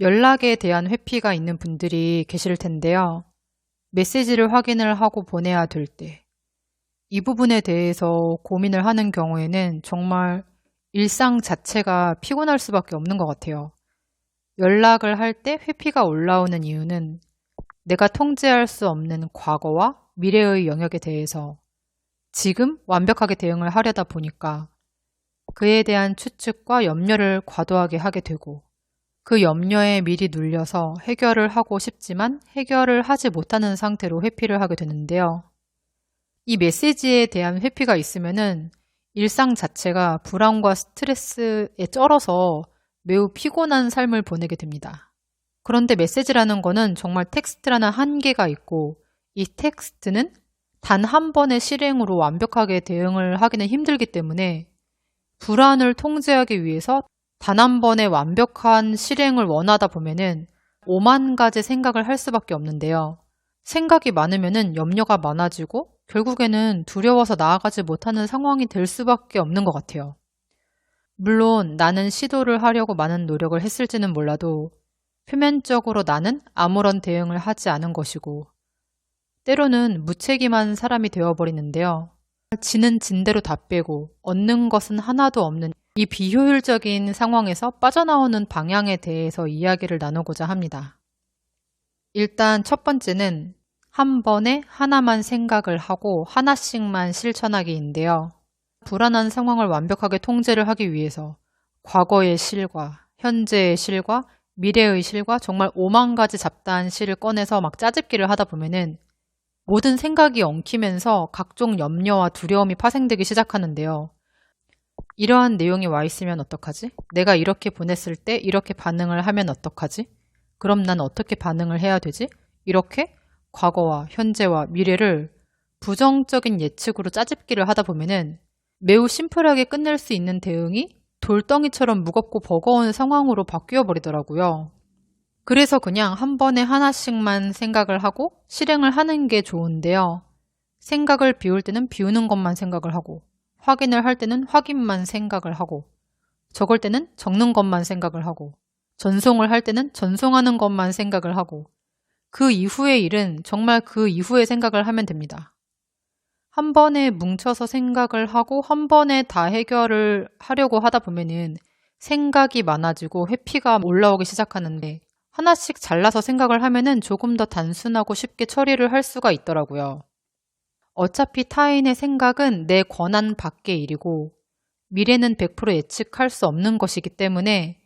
연락에 대한 회피가 있는 분들이 계실 텐데요. 메시지를 확인을 하고 보내야 될 때, 이 부분에 대해서 고민을 하는 경우에는 정말 일상 자체가 피곤할 수밖에 없는 것 같아요. 연락을 할 때 회피가 올라오는 이유는 내가 통제할 수 없는 과거와 미래의 영역에 대해서 지금 완벽하게 대응을 하려다 보니까 그에 대한 추측과 염려를 과도하게 하게 되고 그 염려에 미리 눌려서 해결을 하고 싶지만 해결을 하지 못하는 상태로 회피를 하게 되는데요. 이 메시지에 대한 회피가 있으면은 일상 자체가 불안과 스트레스에 쩔어서 매우 피곤한 삶을 보내게 됩니다. 그런데 메시지라는 거는 정말 텍스트라는 한계가 있고 이 텍스트는 단 한 번의 실행으로 완벽하게 대응을 하기는 힘들기 때문에 불안을 통제하기 위해서 단 한 번의 완벽한 실행을 원하다 보면은 오만 가지 생각을 할 수밖에 없는데요. 생각이 많으면은 염려가 많아지고 결국에는 두려워서 나아가지 못하는 상황이 될 수밖에 없는 것 같아요. 물론 나는 시도를 하려고 많은 노력을 했을지는 몰라도 표면적으로 나는 아무런 대응을 하지 않은 것이고 때로는 무책임한 사람이 되어버리는데요. 지는 진대로 다 빼고 얻는 것은 하나도 없는 이 비효율적인 상황에서 빠져나오는 방향에 대해서 이야기를 나누고자 합니다. 일단 첫 번째는 한 번에 하나만 생각을 하고 하나씩만 실천하기인데요. 불안한 상황을 완벽하게 통제를 하기 위해서 과거의 실과 현재의 실과 미래의 실과 정말 오만 가지 잡다한 실을 꺼내서 막 짜집기를 하다 보면은 모든 생각이 엉키면서 각종 염려와 두려움이 파생되기 시작하는데요. 이러한 내용이 와 있으면 어떡하지? 내가 이렇게 보냈을 때 이렇게 반응을 하면 어떡하지? 그럼 난 어떻게 반응을 해야 되지? 이렇게 과거와 현재와 미래를 부정적인 예측으로 짜집기를 하다 보면은 매우 심플하게 끝낼 수 있는 대응이 돌덩이처럼 무겁고 버거운 상황으로 바뀌어 버리더라고요. 그래서 그냥 한 번에 하나씩만 생각을 하고 실행을 하는 게 좋은데요. 생각을 비울 때는 비우는 것만 생각을 하고, 확인을 할 때는 확인만 생각을 하고, 적을 때는 적는 것만 생각을 하고, 전송을 할 때는 전송하는 것만 생각을 하고, 그 이후의 일은 정말 그 이후의 생각을 하면 됩니다. 한 번에 뭉쳐서 생각을 하고 한 번에 다 해결을 하려고 하다 보면은 생각이 많아지고 회피가 올라오기 시작하는데 하나씩 잘라서 생각을 하면은 조금 더 단순하고 쉽게 처리를 할 수가 있더라고요. 어차피 타인의 생각은 내 권한 밖의 일이고 미래는 100% 예측할 수 없는 것이기 때문에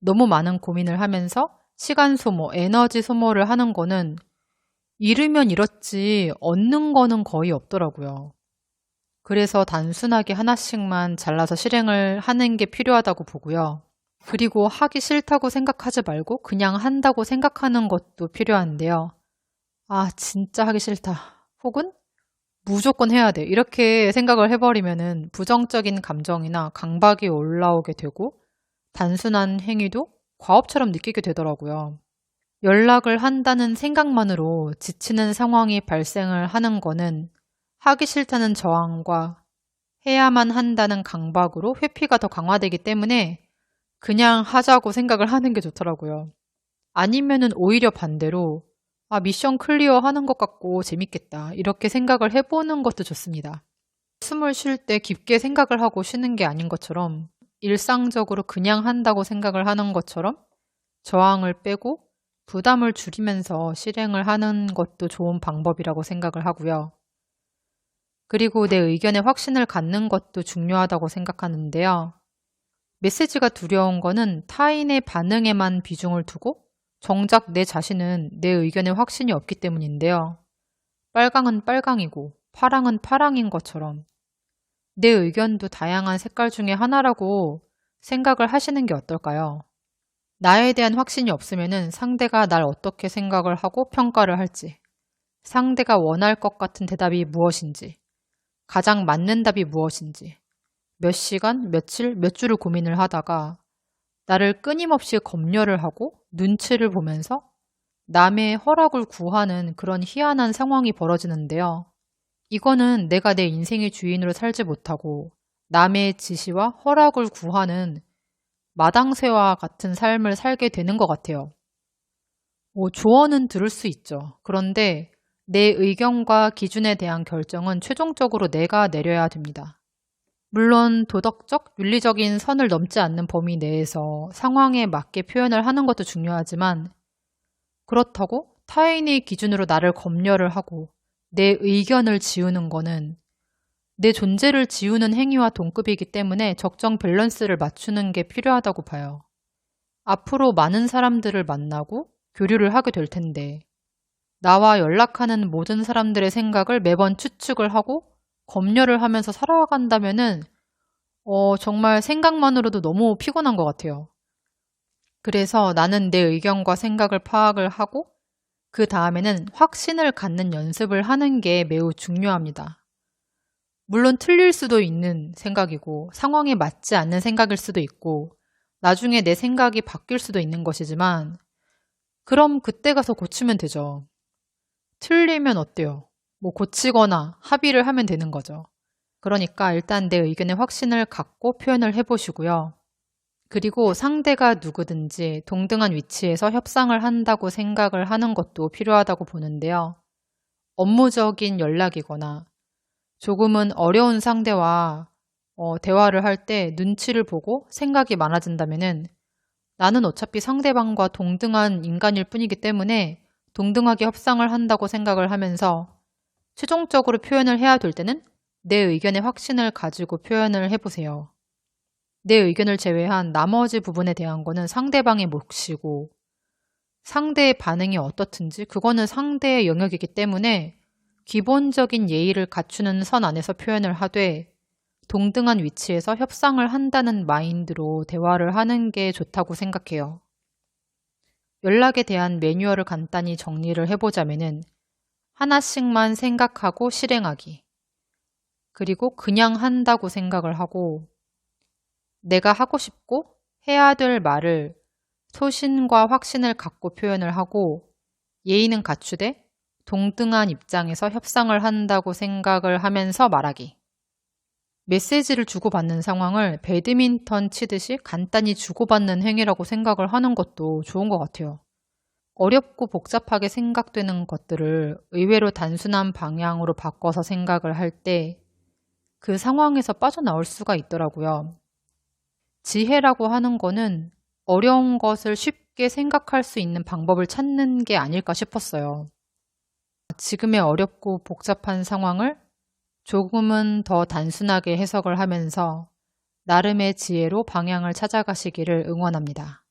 너무 많은 고민을 하면서 시간 소모, 에너지 소모를 하는 거는 잃으면 잃었지 얻는 거는 거의 없더라고요. 그래서 단순하게 하나씩만 잘라서 실행을 하는 게 필요하다고 보고요. 그리고 하기 싫다고 생각하지 말고 그냥 한다고 생각하는 것도 필요한데요. 아, 진짜 하기 싫다. 혹은 무조건 해야 돼. 이렇게 생각을 해버리면은 부정적인 감정이나 강박이 올라오게 되고 단순한 행위도 과업처럼 느끼게 되더라고요. 연락을 한다는 생각만으로 지치는 상황이 발생을 하는 거는 하기 싫다는 저항과 해야만 한다는 강박으로 회피가 더 강화되기 때문에 그냥 하자고 생각을 하는 게 좋더라고요. 아니면은 오히려 반대로 아, 미션 클리어 하는 것 같고 재밌겠다. 이렇게 생각을 해보는 것도 좋습니다. 숨을 쉴 때 깊게 생각을 하고 쉬는 게 아닌 것처럼 일상적으로 그냥 한다고 생각을 하는 것처럼 저항을 빼고 부담을 줄이면서 실행을 하는 것도 좋은 방법이라고 생각을 하고요. 그리고 내 의견에 확신을 갖는 것도 중요하다고 생각하는데요. 메시지가 두려운 거는 타인의 반응에만 비중을 두고 정작 내 자신은 내 의견에 확신이 없기 때문인데요. 빨강은 빨강이고 파랑은 파랑인 것처럼 내 의견도 다양한 색깔 중에 하나라고 생각을 하시는 게 어떨까요? 나에 대한 확신이 없으면 상대가 날 어떻게 생각을 하고 평가를 할지, 상대가 원할 것 같은 대답이 무엇인지, 가장 맞는 답이 무엇인지, 몇 시간, 며칠, 몇 주를 고민을 하다가 나를 끊임없이 검열을 하고 눈치를 보면서 남의 허락을 구하는 그런 희한한 상황이 벌어지는데요. 이거는 내가 내 인생의 주인으로 살지 못하고 남의 지시와 허락을 구하는 마당새와 같은 삶을 살게 되는 것 같아요. 뭐 조언은 들을 수 있죠. 그런데 내 의견과 기준에 대한 결정은 최종적으로 내가 내려야 됩니다. 물론 도덕적, 윤리적인 선을 넘지 않는 범위 내에서 상황에 맞게 표현을 하는 것도 중요하지만 그렇다고 타인의 기준으로 나를 검열을 하고 내 의견을 지우는 거는 내 존재를 지우는 행위와 동급이기 때문에 적정 밸런스를 맞추는 게 필요하다고 봐요. 앞으로 많은 사람들을 만나고 교류를 하게 될 텐데, 나와 연락하는 모든 사람들의 생각을 매번 추측을 하고 검열을 하면서 살아간다면은, 어, 정말 생각만으로도 너무 피곤한 것 같아요. 그래서 나는 내 의견과 생각을 파악을 하고, 그 다음에는 확신을 갖는 연습을 하는 게 매우 중요합니다. 물론 틀릴 수도 있는 생각이고 상황에 맞지 않는 생각일 수도 있고 나중에 내 생각이 바뀔 수도 있는 것이지만 그럼 그때 가서 고치면 되죠. 틀리면 어때요? 뭐 고치거나 합의를 하면 되는 거죠. 그러니까 일단 내 의견에 확신을 갖고 표현을 해보시고요. 그리고 상대가 누구든지 동등한 위치에서 협상을 한다고 생각을 하는 것도 필요하다고 보는데요. 업무적인 연락이거나 조금은 어려운 상대와 어, 대화를 할 때 눈치를 보고 생각이 많아진다면은 나는 어차피 상대방과 동등한 인간일 뿐이기 때문에 동등하게 협상을 한다고 생각을 하면서 최종적으로 표현을 해야 될 때는 내 의견에 확신을 가지고 표현을 해보세요. 내 의견을 제외한 나머지 부분에 대한 거는 상대방의 몫이고 상대의 반응이 어떻든지 그거는 상대의 영역이기 때문에 기본적인 예의를 갖추는 선 안에서 표현을 하되 동등한 위치에서 협상을 한다는 마인드로 대화를 하는 게 좋다고 생각해요. 연락에 대한 매뉴얼을 간단히 정리를 해보자면은 하나씩만 생각하고 실행하기. 그리고 그냥 한다고 생각을 하고 내가 하고 싶고 해야 될 말을 소신과 확신을 갖고 표현을 하고 예의는 갖추되 동등한 입장에서 협상을 한다고 생각을 하면서 말하기. 메시지를 주고받는 상황을 배드민턴 치듯이 간단히 주고받는 행위라고 생각을 하는 것도 좋은 것 같아요. 어렵고 복잡하게 생각되는 것들을 의외로 단순한 방향으로 바꿔서 생각을 할 때 그 상황에서 빠져나올 수가 있더라고요. 지혜라고 하는 거는 어려운 것을 쉽게 생각할 수 있는 방법을 찾는 게 아닐까 싶었어요. 지금의 어렵고 복잡한 상황을 조금은 더 단순하게 해석을 하면서 나름의 지혜로 방향을 찾아가시기를 응원합니다.